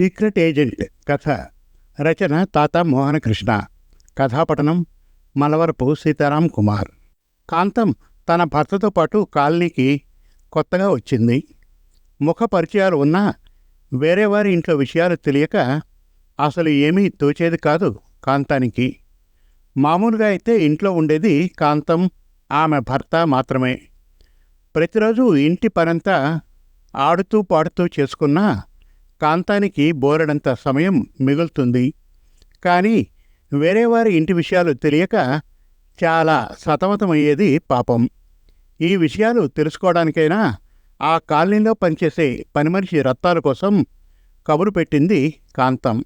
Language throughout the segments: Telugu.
సీక్రెట్ ఏజెంట్ కథ రచన తాత మోహనకృష్ణ కథాపఠనం మలవరపు సీతారాం కుమార్. కాంతం తన భర్తతో పాటు కాలనీకి కొత్తగా వచ్చింది. ముఖ పరిచయాలు ఉన్నా వేరే వారి ఇంట్లో విషయాలు తెలియక అసలు ఏమీ తోచేది కాదు కాంతానికి. మామూలుగా అయితే ఇంట్లో ఉండేది కాంతం ఆమె భర్త మాత్రమే. ప్రతిరోజు ఇంటి పనంతా ఆడుతూ పాడుతూ చేసుకున్నా కాంతానికి బోరడంత సమయం మిగులుతుంది. కానీ వేరే వారి ఇంటి విషయాలు తెలియక చాలా సతమతమయ్యేది పాపం. ఈ విషయాలు తెలుసుకోవడానికైనా ఆ కాలనీలో పనిచేసే పనిమనిషి రత్తాల కోసం కబురు పెట్టింది కాంతం.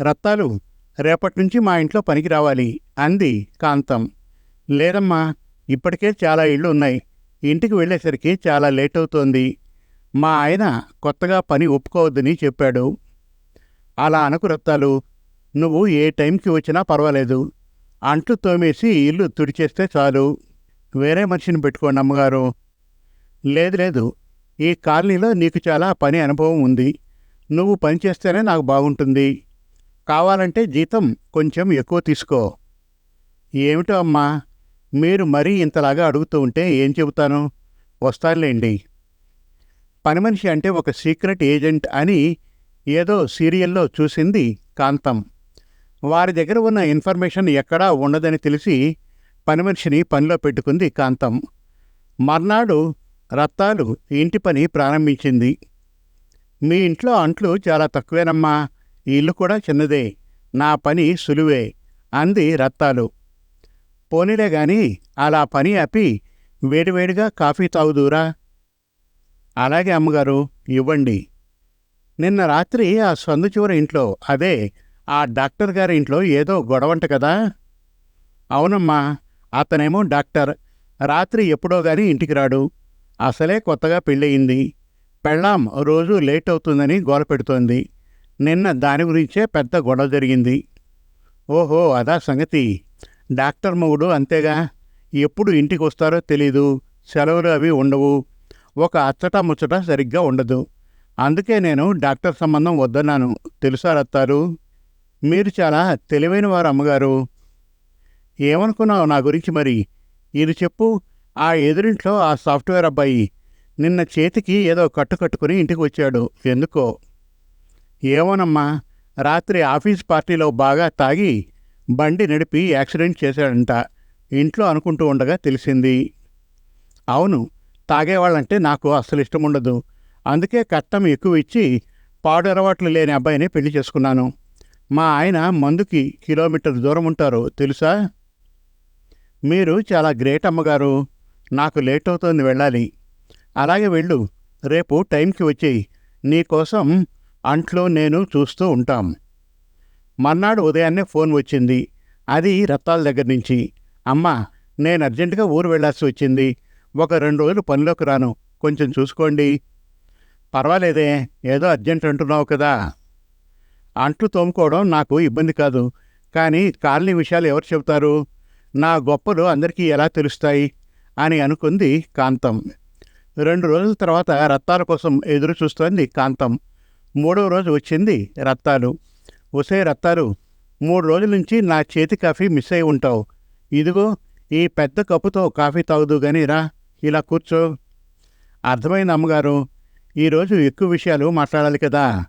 రత్తాలు రేపటి నుంచి మా ఇంట్లో పనికి రావాలి అంది కాంతం. లేదమ్మా ఇప్పటికే చాలా ఇళ్ళు ఉన్నాయి. ఇంటికి వెళ్ళేసరికి చాలా లేట్ అవుతోంది. మా ఆయన కొత్తగా పని ఒప్పుకోవద్దని చెప్పాడు. అలా అనకు రత్తాలు నువ్వు ఏ టైంకి వచ్చినా పర్వాలేదు. అంట్లు తోమేసి ఇల్లు తుడిచేస్తే చాలు. వేరే మనిషిని పెట్టుకోండి అమ్మగారు. లేదు లేదు. ఈ కాలనీలో నీకు చాలా పని అనుభవం ఉంది. నువ్వు పని చేస్తేనే నాకు బాగుంటుంది. కావాలంటే జీతం కొంచెం ఎక్కువ తీసుకో. ఏమిటో అమ్మా మీరు మరీ ఇంతలాగా అడుగుతూ ఉంటే ఏం చెబుతాను? వస్తానులేండి పనిమనిషి అంటే ఒక సీక్రెట్ ఏజెంట్ అని ఏదో సీరియల్లో చూసింది కాంతం. వారి దగ్గర ఉన్న ఇన్ఫర్మేషన్ ఎక్కడా ఉండదని తెలిసి పనిమనిషిని పనిలో పెట్టుకుంది కాంతం. మర్నాడు రత్తాలు ఇంటి పని ప్రారంభించింది. మీ ఇంట్లో అంట్లు చాలా తక్కువేనమ్మా ఈ ఇల్లు కూడా చిన్నదే నా పని సులువే అంది రత్తాలు. పోనీలే గాని అలా పని ఆపి వేడివేడిగా కాఫీ తాగుదూరా? అలాగే అమ్మగారు ఇవ్వండి. నిన్న రాత్రి ఆ సందు చివరి ఇంట్లో అదే ఆ డాక్టర్ గారి ఇంట్లో ఏదో గొడవంట కదా? అవునమ్మా అతనేమో డాక్టర్. రాత్రి ఎప్పుడో గాని ఇంటికి రాడు. అసలే కొత్తగా పెళ్ళయింది. పెళ్ళాం రోజు లేట్ అవుతుందని గోల పెడుతోంది. నిన్న దాని గురించే పెద్ద గొడవ జరిగింది. ఓహో అదా సంగతి. డాక్టర్ మొగుడు అంతేగా. ఎప్పుడు ఇంటికి వస్తారో తెలీదు. సెలవులు అవి ఉండవు. ఒక అచ్చట ముచ్చట సరిగ్గా ఉండదు. అందుకే నేను డాక్టర్ సంబంధం వద్దన్నాను. తెలుసా రత్తారు? మీరు చాలా తెలివైన వారు అమ్మగారు ఏమనుకున్నావు నా గురించి మరి? ఇది చెప్పు. ఆ ఎదురింట్లో ఆ సాఫ్ట్వేర్ అబ్బాయి నిన్న చేతికి ఏదో కట్టు కట్టుకుని ఇంటికి వచ్చాడు. ఎందుకో? ఏమోనమ్మా. రాత్రి ఆఫీస్ పార్టీలో బాగా తాగి బండి నడిపి యాక్సిడెంట్ చేశాడంట. ఇంట్లో అనుకుంటూ ఉండగా తెలిసింది. అవును తాగేవాళ్ళంటే నాకు అస్సలు ఇష్టం ఉండదు. అందుకే కట్టం ఎక్కువ ఇచ్చి పాడు అలవాట్లు లేని అబ్బాయిని పెళ్ళి చేసుకున్నాను. మా ఆయన మందుకి కిలోమీటర్ దూరం ఉంటారు తెలుసా? మీరు చాలా గ్రేట్ అమ్మగారు. నాకు లేట్ అవుతోంది వెళ్ళాలి. అలాగే వెళ్ళు. రేపు టైంకి వచ్చేయి. నీకోసం అంట్లో నేను చూస్తూ ఉంటాం. మర్నాడు ఉదయాన్నే ఫోన్ వచ్చింది. అది రత్తాల దగ్గర నుంచి. అమ్మా నేను అర్జెంటుగా ఊరు వెళ్ళాల్సి వచ్చింది. ఒక రెండు రోజులు పనిలోకి రాను. కొంచెం చూసుకోండి. పర్వాలేదే ఏదో అర్జెంట్ అంటున్నావు కదా. అంట్లు తోముకోవడం నాకు ఇబ్బంది కాదు. కానీ కాలనీ విషయాలు ఎవరు చెబుతారు? నా గొప్పలు అందరికీ ఎలా తెలుస్తాయి? అని అనుకుంది కాంతం. రెండు రోజుల తర్వాత రత్తాల కోసం ఎదురు చూస్తోంది కాంతం. మూడవ రోజు వచ్చింది రత్తాలు. ఒసే రత్తాలు మూడు రోజుల నుంచి నా చేతి కాఫీ మిస్ అయి ఉంటావు. ఇదిగో ఈ పెద్ద కప్పుతో కాఫీ తాగుదు కానీ రా ఇలా కూర్చో. అర్థమైంది అమ్మగారు. ఈరోజు ఎక్కువ విషయాలు మాట్లాడాలి కదా.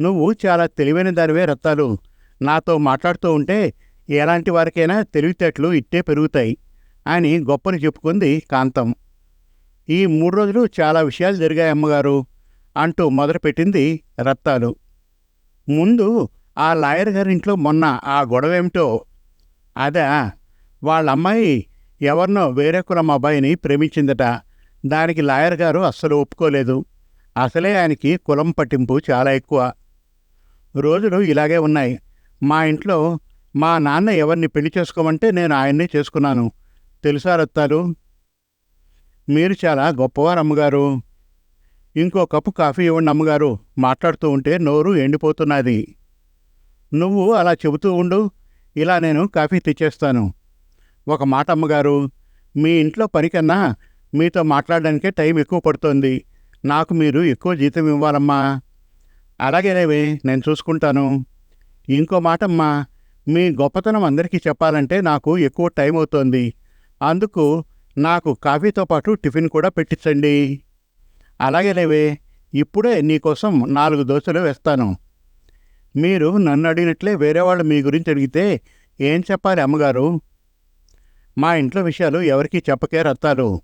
నువ్వు చాలా తెలివైన దానివే రత్తాలు. నాతో మాట్లాడుతూ ఉంటే ఎలాంటి వారికైనా తెలివితేటలు ఇట్టే పెరుగుతాయి అని గొప్పని చెప్పుకుంది కాంతం. ఈ మూడు రోజులు చాలా విషయాలు జరిగాయి అమ్మగారు అంటూ మొదలుపెట్టింది రత్తాలు. ముందు ఆ లాయర్ గారింట్లో మొన్న ఆ గొడవ ఏమిటో అదా వాళ్ళ అమ్మాయి ఎవరినో వేరే కులం అబ్బాయిని ప్రేమించిందట. దానికి లాయర్ గారు అస్సలు ఒప్పుకోలేదు. అసలే ఆయనకి కులం పట్టింపు చాలా ఎక్కువ. రోజులు ఇలాగే ఉన్నాయి. మా ఇంట్లో మా నాన్న ఎవరిని పెళ్ళి చేసుకోమంటే నేను ఆయన్నే చేసుకున్నాను. తెలుసా రత్తాలు? మీరు చాలా గొప్పవారు అమ్మగారు. ఇంకో కప్పు కాఫీ ఇవ్వండి అమ్మగారు. మాట్లాడుతూ ఉంటే నోరు ఎండిపోతున్నది. నువ్వు అలా చెబుతూ ఉండు. ఇలా నేను కాఫీ తెచ్చేస్తాను. ఒక మాట అమ్మగారు మీ ఇంట్లో పనికన్నా మీతో మాట్లాడడానికే టైం ఎక్కువ పడుతోంది. నాకు మీరు ఎక్కువ జీతం ఇవ్వాలమ్మా. అలాగేనేవే నేను చూసుకుంటాను. ఇంకో మాటమ్మా మీ గొప్పతనం అందరికీ చెప్పాలంటే నాకు ఎక్కువ టైం అవుతోంది. అందుకు నాకు కాఫీతో పాటు టిఫిన్ కూడా పెట్టించండి. అలాగేనేవే ఇప్పుడే నీకోసం నాలుగు దోశలు వేస్తాను. మీరు నన్ను అడిగినట్లే వేరే వాళ్ళు మీ గురించి అడిగితే ఏం చెప్పాలి అమ్మగారు? మా ఇంట్లో విషయాలు ఎవరికీ చెప్పకే రత్తాలు.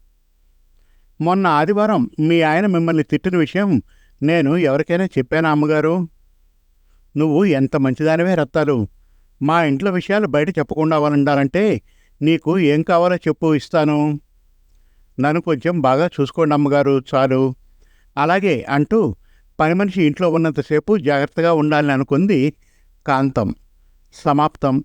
మొన్న ఆదివారం మీ ఆయన మిమ్మల్ని తిట్టిన విషయం నేను ఎవరికైనా చెప్పానా అమ్మగారు? నువ్వు ఎంత మంచిదానివే రత్తాలు. మా ఇంట్లో విషయాలు బయట చెప్పకుండా ఉండాలంటే నీకు ఏం కావాలో చెప్పు ఇస్తాను. నన్ను కొంచెం బాగా చూసుకోండి అమ్మగారు చాలు. అలాగే అంటూ పని మనిషి ఇంట్లో ఉన్నంతసేపు జాగ్రత్తగా ఉండాలని అనుకుంది కాంతం. సమాప్తం.